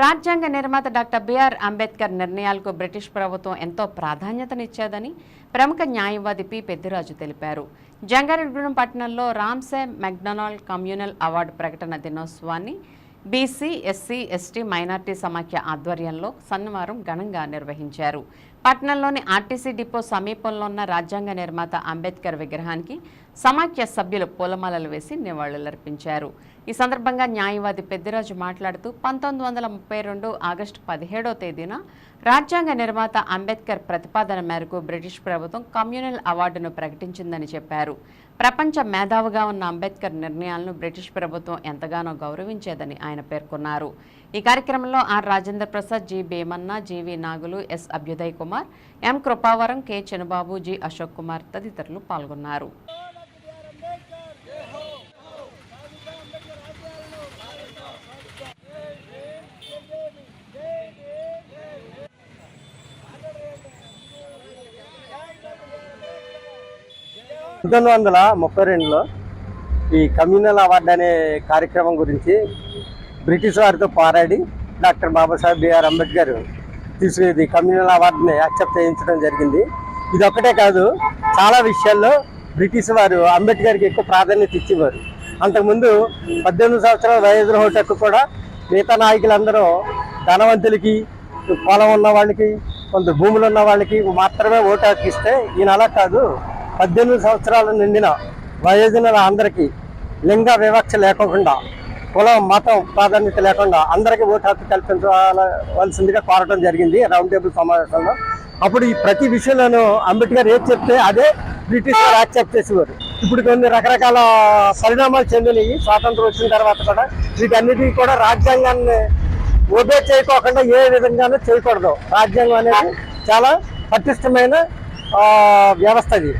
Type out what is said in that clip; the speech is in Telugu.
రాజ్యాంగ నిర్మాత డాక్టర్ బిఆర్ అంబేద్కర్ నిర్ణయాలకు బ్రిటిష్ ప్రభుత్వం ఎంతో ప్రాధాన్యతనిచ్చేదని ప్రముఖ న్యాయవాది పి. పెద్దిరాజు తెలిపారు. జంగారెడ్డిగూడెం పట్టణంలో రామ్సే మెక్డొనాల్డ్ కమ్యూనల్ అవార్డు ప్రకటన దినోత్సవాన్ని బీసీ ఎస్సీ ఎస్టీ మైనార్టీ సమాఖ్య ఆధ్వర్యంలో శనివారం ఘనంగా నిర్వహించారు. పట్నంలోని ఆర్టీసీ డిపో సమీపంలో ఉన్న రాజ్యాంగ నిర్మాత అంబేద్కర్ విగ్రహానికి సమాఖ్య సభ్యులు పూలమాలలు వేసి నివాళులర్పించారు. ఈ సందర్భంగా న్యాయవాది పెద్దిరాజు మాట్లాడుతూ పంతొమ్మిది వందల ముప్పై రెండు ఆగస్టు పదిహేడో తేదీన రాజ్యాంగ నిర్మాత అంబేద్కర్ ప్రతిపాదన మేరకు బ్రిటిష్ ప్రభుత్వం కమ్యూనల్ అవార్డును ప్రకటించిందని చెప్పారు. ప్రపంచ మేధావుగా ఉన్న అంబేద్కర్ నిర్ణయాలను బ్రిటిష్ ప్రభుత్వం ఎంతగానో గౌరవించేదని ఆయన పేర్కొన్నారు. ఈ కార్యక్రమంలో R. Rajendra Prasad G. Bheemanna G V Nagulu S. Abhyuday Kumar M Krupavaram K Chinababu G Ashok Kumar తదితరులు పాల్గొన్నారు. పంతొమ్మిది వందల ముప్పై రెండులో ఈ కమ్యూనల్ అవార్డు అనే కార్యక్రమం గురించి బ్రిటిష్ వారితో పోరాడి డాక్టర్ బాబాసాహెబ్ బిఆర్ అంబేద్కర్ తీసుకునేది కమ్యూనల్ అవార్డుని యాక్సెప్ట్ చేయించడం జరిగింది. ఇది ఒక్కటే కాదు చాలా విషయాల్లో బ్రిటిష్ వారు అంబేద్కర్కి ఎక్కువ ప్రాధాన్యత ఇచ్చేవారు. అంతకుముందు పద్దెనిమిది సంవత్సరాల వయోజన హోటకు కూడా మిగతా నాయకులందరూ ధనవంతులకి పొలం ఉన్న వాళ్ళకి కొంత భూములు ఉన్న వాళ్ళకి మాత్రమే ఓటు హక్కిస్తే ఈయన అలా కాదు. పద్దెనిమిది సంవత్సరాలు నిండిన వయోజనుల అందరికీ లింగ వివక్ష లేకుండా కులం మతం ప్రాధాన్యత లేకుండా అందరికీ ఓటు హక్కు కల్పించవలసిందిగా కోరటం జరిగింది రౌండ్ టేబుల్ సమావేశంలో. అప్పుడు ఈ ప్రతి విషయంలోనూ అంబేద్కర్ ఏది చెప్తే అదే బ్రిటిష్ వారు యాక్సెప్ట్ చేసేవారు. ఇప్పుడు కొన్ని రకరకాల పరిణామాలు చెందినవి స్వాతంత్రం వచ్చిన తర్వాత కూడా వీటన్నిటికీ కూడా రాజ్యాంగాన్ని ఒబే చేయకోకుండా ఏ విధంగానూ చేయకూడదు. రాజ్యాంగం అనేది చాలా పటిష్టమైన వ్యవస్థ ఇది.